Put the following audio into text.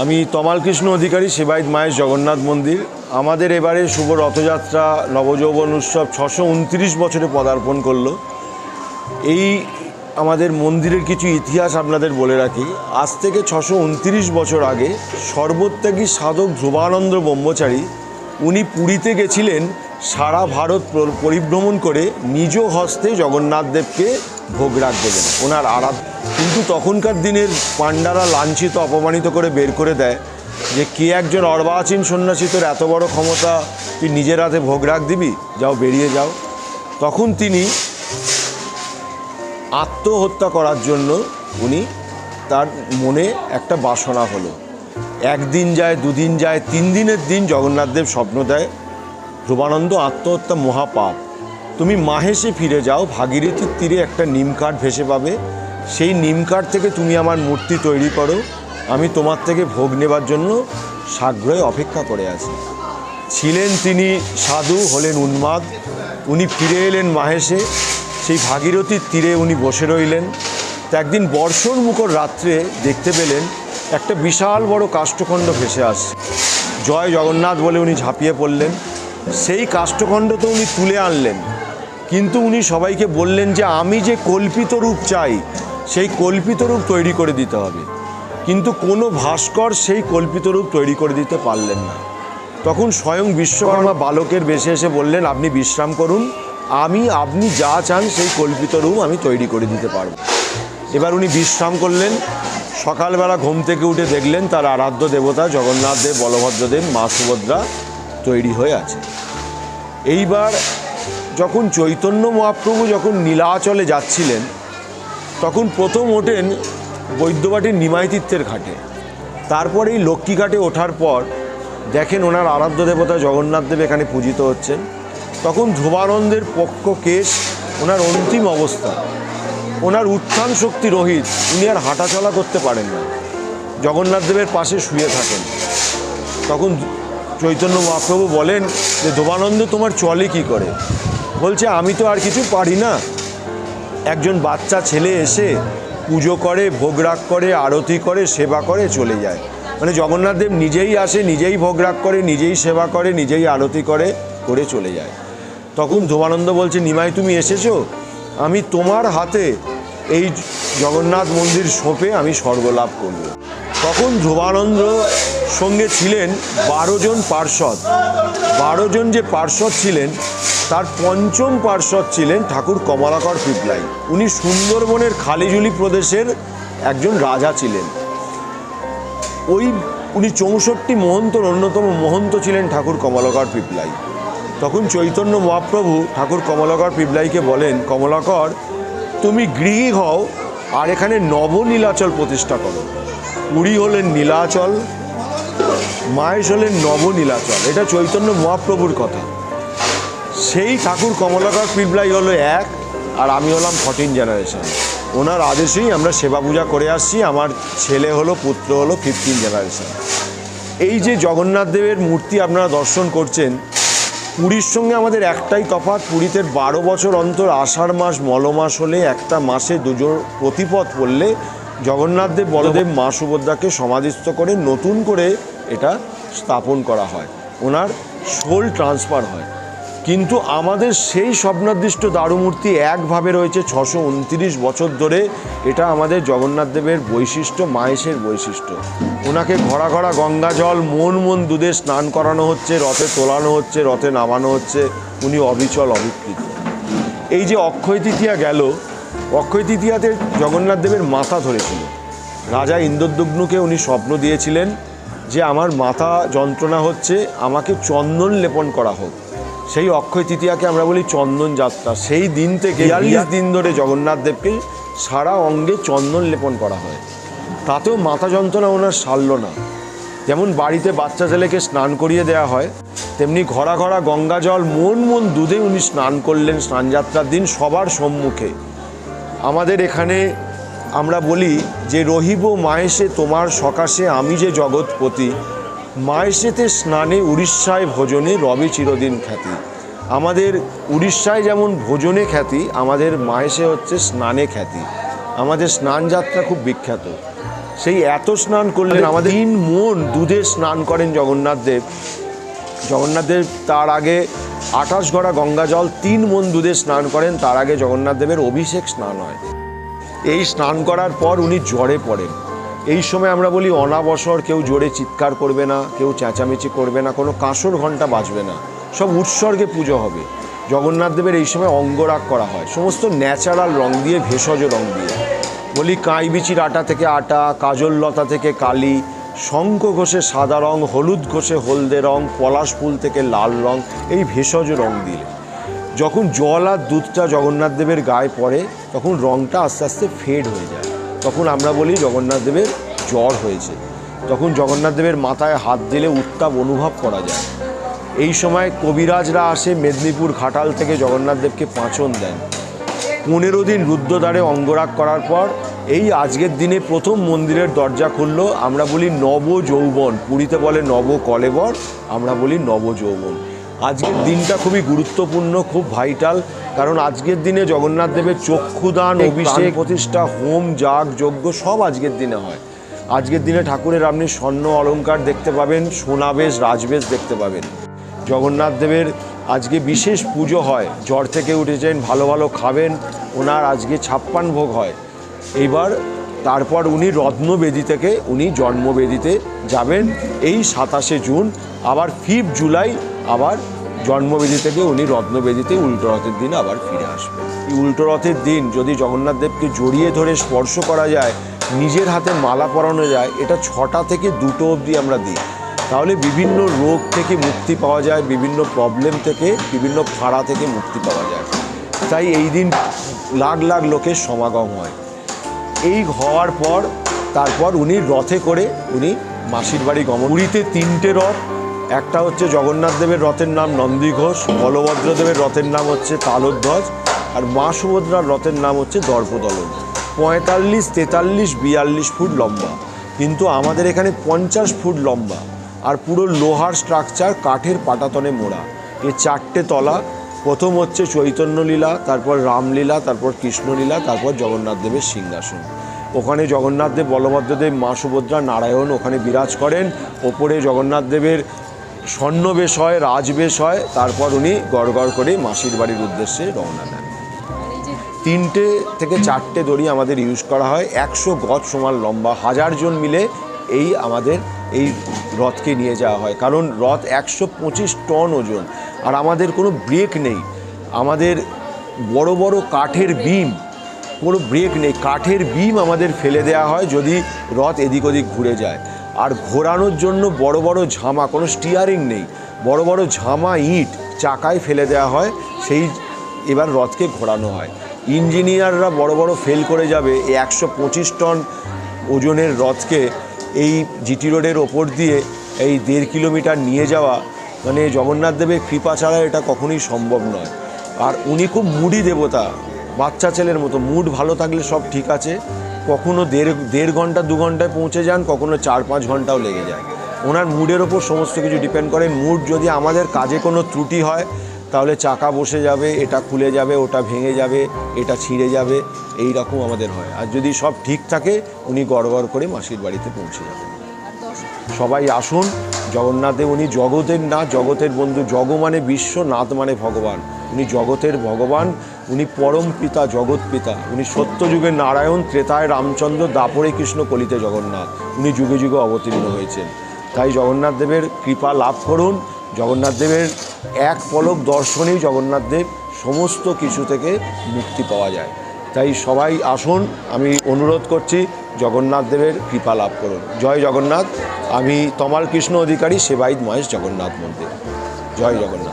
আমি তমালকৃষ্ণ অধিকারী সেবায়ত মায়ের জগন্নাথ মন্দির। আমাদের এবারে শুভ রথযাত্রা, নবযৌবন উৎসব ছশো উনত্রিশ বছরে পদার্পণ করল। এই আমাদের মন্দিরের কিছু ইতিহাস আপনাদের বলে রাখি। আজ থেকে ছশো উনত্রিশ বছর আগে সর্বত্যাগী সাধক ধ্রুবানন্দ ব্রহ্মচারী, উনি পুরীতে গেছিলেন সারা ভারত পরিভ্রমণ করে নিজ হস্তে জগন্নাথ দেবকে ভোগ রাখ দেবেন। ওনার আরাধ কিন্তু তখনকার দিনের পাণ্ডারা লাঞ্ছিত, অপমানিত করে বের করে দেয় যে কে একজন অর্বাচীন সন্ন্যাসী তোর এত বড় ক্ষমতা তুই নিজের হাতে ভোগ রাখ দিবি? যাও, বেরিয়ে যাও। তখন তিনি আত্মহত্যা করার জন্য উনি তার মনে একটা বাসনা হলো। একদিন যায়, দুদিন যায়, তিন দিনের দিন জগন্নাথদেব স্বপ্ন দেয় ধ্রুবানন্দ আত্মহত্যা মহাপাপ। তুমি মাহেশে ফিরে যাও, ভাগীরথীর তীরে একটা নিম কাঠ ভেসে পাবে সেই নিম কাঠ থেকে তুমি আমার মূর্তি তৈরি করো। আমি তোমার থেকে ভোগ নেবার জন্য সাগ্রহে অপেক্ষা করে আছি। ছিলেন তিনি সাধু হলেন উন্মাদ। উনি ফিরে এলেন মাহেশে। সেই ভাগীরথীর তীরে উনি বসে রইলেন। তো একদিন বর্ষণ মুখর রাত্রে দেখতে পেলেন একটা বিশাল বড় কাষ্ঠখণ্ড ভেসে আসছে। জয় জগন্নাথ বলে উনি ঝাঁপিয়ে পড়লেন। সেই কাষ্ঠখণ্ড তো উনি তুলে আনলেন। কিন্তু উনি সবাইকে বললেন যে আমি যে কল্পিত রূপ চাই সেই কল্পিত রূপ তৈরি করে দিতে হবে। কিন্তু কোনো ভাস্কর সেই কল্পিত রূপ তৈরি করে দিতে পারলেন না। তখন স্বয়ং বিশ্বকর্মা বালকের বেশে এসে বললেন, আপনি বিশ্রাম করুন, আমি, আপনি যা চান সেই কল্পিত রূপ আমি তৈরি করে দিতে পারব। এবার উনি বিশ্রাম করলেন। সকালবেলা ঘুম থেকে উঠে দেখলেন, তার আরাধ্য দেবতা জগন্নাথ দেব বলভদ্রদেব মা সুভদ্রা তৈরি হয়ে আছে। এইবার যখন চৈতন্য মহাপ্রভু যখন নীলাচলে যাচ্ছিলেন তখন প্রথম ওঠেন বৈদ্যবাটির নিমাই তীর্থের ঘাটে। তারপর এই লক্ষ্মী ঘাটে ওঠার পর দেখেন ওনার আরাধ্য দেবতা জগন্নাথ দেব এখানে পূজিত হচ্ছেন। তখন ধ্রুবানন্দের পক্ষ কেশ, ওনার অন্তিম অবস্থা। ওনার উত্থান শক্তি রহিত, উনি আর হাঁটাচলা করতে পারেন না। জগন্নাথ দেবের পাশে শুয়ে থাকেন। তখন চৈতন্য মহাপ্রভু বলেন যে, ধ্রুবানন্দ, তোমার চলে কি করে? বলছে, আমি তো আর কিছু পারি না। একজন বাচ্চা ছেলে এসে পুজো করে ভোগ রাগ করে, আরতি করে, সেবা করে চলে যায়। মানে জগন্নাথ দেব নিজেই আসে, নিজেই ভোগ রাগ করে, নিজেই সেবা করে, নিজেই আরতি করে করে চলে যায়। তখন ধোমানন্দ বলছে, নিমাই, তুমি এসেছ? আমি তোমার হাতে এই জগন্নাথ মন্দির সোপে আমি স্বর্গলাভ করব। তখন ধ্রুবানন্দ সঙ্গে ছিলেন বারো জন পার্ষদ। বারো জন যে পার্ষদ ছিলেন, তার পঞ্চম পার্ষদ ছিলেন ঠাকুর কমলাকর পিপলাই। উনি সুন্দরবনের খালিজুলি প্রদেশের একজন রাজা ছিলেন। ওই উনি চৌষট্টি মহন্তর, অন্যতম মহন্ত ছিলেন ঠাকুর কমলাকর পিপলাই। তখন চৈতন্য মহাপ্রভু ঠাকুর কমলাকর পিপলাইকে বলেন, কমলাকর, তুমি গৃহী হও আর এখানে নবনীলাচল প্রতিষ্ঠা করো। পুরী হলেন নীলাচল মায়েশ হলেন নবনীলাচল। এটা চৈতন্য মহাপ্রভুর কথা। সেই ঠাকুর কমলাকর পিপলাই হলো এক, আর আমি হলাম ফর্টিন জেনারেশন ওনার আদেশেই আমরা সেবা পূজা করে আসছি। আমার ছেলে হলো, পুত্র হলো ফিফটিন জেনারেশন এই যে জগন্নাথ দেবের মূর্তি আপনারা দর্শন করছেন, পুরীর সঙ্গে আমাদের একটাই তফাৎ, পুরীতে বারো বছর অন্তর আষাঢ় মাস, মল মাস হলে একটা মাসে দুজন প্রতিপদ পড়লে জগন্নাথ দেব, বলদেব মা সুভদ্রাকে সমাধিস্থ করে নতুন করে এটা স্থাপন করা হয়। ওনার সোল ট্রান্সফার হয়। কিন্তু আমাদের সেই স্বপ্নাদৃষ্ট দারুমূর্তি একভাবে রয়েছে ছশো উনত্রিশ বছর ধরে। এটা আমাদের জগন্নাথ দেবের বৈশিষ্ট্য, মায়েশের বৈশিষ্ট্য। ওনাকে ঘোড়া ঘোড়া, গঙ্গা জল, মন মন দুধে স্নান করানো হচ্ছে, রথে তোলানো হচ্ছে, রথে নামানো হচ্ছে। উনি অবিচল অবিকৃত। এই যে অক্ষয় তৃতীয়া গেল, অক্ষয় তৃতীয়াতে জগন্নাথ দেবের মাথা ধরেছিল। রাজা ইন্দ্রদুগ্নুকে উনি স্বপ্ন দিয়েছিলেন যে আমার মাথা যন্ত্রণা হচ্ছে আমাকে চন্দন লেপন করা হোক। সেই অক্ষয় তৃতীয়াকে আমরা বলি চন্দন যাত্রা। সেই দিন থেকে বিয়াল্লিশ দিন ধরে জগন্নাথ দেবকে সারা অঙ্গে চন্দন লেপন করা হয়। তাতেও মাথা যন্ত্রণা ওনার সারল না। যেমন বাড়িতে বাচ্চা ছেলেকে স্নান করিয়ে দেওয়া হয় তেমনি ঘরা ঘরা গঙ্গা জল মন মন দুধে উনি স্নান করলেন স্নানযাত্রার দিন সবার সম্মুখে। আমাদের এখানে আমরা বলি যে রহিব মায়েশে তোমার সকাশে আমি যে জগৎপতি। মায়েশেতে স্নানে উড়িষ্যায় ভোজনে রবি চিরদিন খ্যাতি। আমাদের উড়িষ্যায় যেমন ভোজনে খ্যাতি আমাদের মায়েশে হচ্ছে স্নানে খ্যাতি। আমাদের স্নান যাত্রা খুব বিখ্যাত। সেই এত স্নান করলেন আমাদের তিন মন দুধে স্নান করেন জগন্নাথ দেব। জগন্নাথ দেব তার আগে আঠাশ গড়া গঙ্গা জল তিন মন দুধে স্নান করেন তার আগে জগন্নাথ দেবের অভিষেক স্নান হয়। এই স্নান করার পর উনি জ্বরে পড়েন। এই সময় আমরা বলি, অনাবসর কেউ জোরে চিৎকার করবে না, কেউ চেঁচামেচি করবে না, কোনো কাঁসর ঘণ্টা বাজবে না। সব উৎসর্গে পুজো হবে। জগন্নাথ দেবের এই সময় অঙ্গরাগ করা হয়। সমস্ত ন্যাচারাল রং দিয়ে, ভেষজ রং দিয়ে। বলি কাঁই বিচির আটা থেকে আটা, কাজল লতা থেকে কালি, শঙ্খ ঘষে সাদা রং, হলুদ ঘষে হলদে রং, পলাশ ফুল থেকে লাল রং, এই ভেষজ রং দিলে। যখন জল আর দুধটা জগন্নাথ দেবের গায়ে পড়ে, তখন রংটা আস্তে আস্তে ফেড হয়ে যায়। তখন আমরা বলি জগন্নাথ দেবের জ্বর হয়েছে। তখন জগন্নাথ দেবের মাথায় হাত দিলে উত্তাপ অনুভব করা যায়। এই সময় কবিরাজরা আসে মেদিনীপুর ঘাটাল থেকে জগন্নাথ দেবকে পাঁচন দেন। পনেরো দিন রুদ্রদ্বারে অঙ্গরাগ করার পর এই আজকের দিনে প্রথম মন্দিরের দরজা খুললো, আমরা বলি নব যৌবন পুরীতে বলে নব কলেবর আমরা বলি নব যৌবন আজকের দিনটা খুবই গুরুত্বপূর্ণ খুব ভাইটাল কারণ আজকের দিনে জগন্নাথ দেবের চক্ষুদান অভিষেক প্রতিষ্ঠা হোম যাগ যজ্ঞ সব আজকের দিনে হয়। আজকের দিনে ঠাকুরের আপনি স্বর্ণ অলংকার দেখতে পাবেন সোনাবেশ রাজবেশ দেখতে পাবেন। জগন্নাথ দেবের আজকে বিশেষ পুজো হয় জ্বর থেকে উঠেছেন ভালো ভালো খাবেন ওনার আজকে ছাপ্পান ভোগ হয়। এইবার তারপর উনি রত্নবেদী থেকে উনি জন্মবেদীতে যাবেন এই সাতাশে জুন আবার ফিফ জুলাই আবার জন্মবেদী থেকে উনি রত্নবেদীতে উল্টো রথের দিন আবার ফিরে আসবেন। এই উল্টো রথের দিন যদি জগন্নাথ দেবকে জড়িয়ে ধরে স্পর্শ করা যায়, নিজের হাতে মালা পরানো যায়, এটা ছটা থেকে দুটো অবধি আমরা দিই। তাহলে বিভিন্ন রোগ থেকে মুক্তি পাওয়া যায়, বিভিন্ন প্রবলেম থেকে, বিভিন্ন ফাড়া থেকে মুক্তি পাওয়া যায়। তাই এই দিন লাখ লাখ লোকের সমাগম হয়। এই হওয়ার পর, তারপর উনি রথে করে উনি মাসির বাড়ি গমন পুরীতে তিনটে রথ একটা হচ্ছে জগন্নাথ দেবের রথের নাম নন্দী ঘোষ, বলভদ্র দেবের রথের নাম হচ্ছে তালোধ্বজ, আর মা সুভদ্রার রথের নাম হচ্ছে দর্পদলন। পঁয়তাল্লিশ, তেতাল্লিশ, বিয়াল্লিশ ফুট লম্বা। কিন্তু আমাদের এখানে পঞ্চাশ ফুট লম্বা। আর পুরো লোহার স্ট্রাকচার কাঠের পাটাতনে মোড়া। এ চারটে তলা। প্রথম হচ্ছে চৈতন্যলীলা, তারপর রামলীলা, তারপর কৃষ্ণলীলা, তারপর জগন্নাথ দেবের সিংহাসন। ওখানে জগন্নাথ দেব বলভদ্রদেব মা সুভদ্রা, নারায়ণ ওখানে বিরাজ করেন। ওপরে জগন্নাথ দেবের স্বর্ণবেশ হয়, রাজবেশ হয়, তারপর উনি গড় গড় করে মাসির বাড়ির উদ্দেশ্যে রওনা দেন। তিনটে থেকে চারটে দড়ি আমাদের ইউজ করা হয়, একশো গজ সমান লম্বা, হাজার জন মিলে এই আমাদের এই রথকে নিয়ে যাওয়া হয়। কারণ রথ একশো পঁচিশ টন ওজন, আর আমাদের কোনো ব্রেক নেই। আমাদের বড় বড় কাঠের বিম, কোনো ব্রেক নেই। কাঠের বিম আমাদের ফেলে দেওয়া হয় যদি রথ এদিক ওদিক ঘুরে যায়। আর ঘোরানোর জন্য বড় বড় ঝামা, কোনো স্টিয়ারিং নেই। বড় বড় ঝামা, ইট চাকায় ফেলে দেওয়া হয়, সেই এবার রথকে ঘোরানো হয়। ইঞ্জিনিয়াররা বড় বড় ফেল করে যাবে এই একশো পঁচিশ টন ওজনের রথকে এই জিটি রোডের ওপর দিয়ে এই দেড় কিলোমিটার নিয়ে যাওয়া। মানে জগন্নাথ দেবের কৃপা ছাড়া এটা কখনোই সম্ভব নয়। আর উনি খুব মুডি দেবতা, বাচ্চা ছেলের মতো মুড ভালো থাকলে সব ঠিক আছে। কখনো দেড় দেড় ঘণ্টা, দু ঘন্টায় পৌঁছে যান, কখনো চার, পাঁচ ঘন্টাও লেগে যায়। ওনার মুডের ওপর সমস্ত কিছু ডিপেন্ড করে। মুড যদি আমাদের কাজে কোনো ত্রুটি হয়, তাহলে চাকা বসে যাবে, এটা খুলে যাবে, ওটা ভেঙে যাবে, এটা ছিঁড়ে যাবে, এই রকম আমাদের হয়। আর যদি সব ঠিক থাকে, উনি গড় করে মাসির বাড়িতে পৌঁছে যাবেন। সবাই আসুন। জগন্নাথ উনি জগতের না, জগতের বন্ধু। জগ মানে বিশ্ব, নাথ মানে ভগবান। উনি জগতের ভগবান। উনি পরম পিতা, জগৎ পিতা। উনি সত্যযুগে নারায়ণ, ত্রেতায় রামচন্দ্র, দাপরে কৃষ্ণ, কলিতে জগন্নাথ। উনি যুগে যুগে অবতীর্ণ হয়েছেন। তাই জগন্নাথ দেবের কৃপা লাভ করুন। জগন্নাথ দেবের এক পলক দর্শনেই জগন্নাথ দেব সমস্ত কিছু থেকে মুক্তি পাওয়া যায়। তাই সবাই আসুন, আমি অনুরোধ করছি, জগন্নাথ দেবের কৃপা লাভ করুন। জয় জগন্নাথ। আমি তমাল কৃষ্ণ অধিকারী সেবাইদ মহেশ জগন্নাথ মন্দির। জয় জগন্নাথ।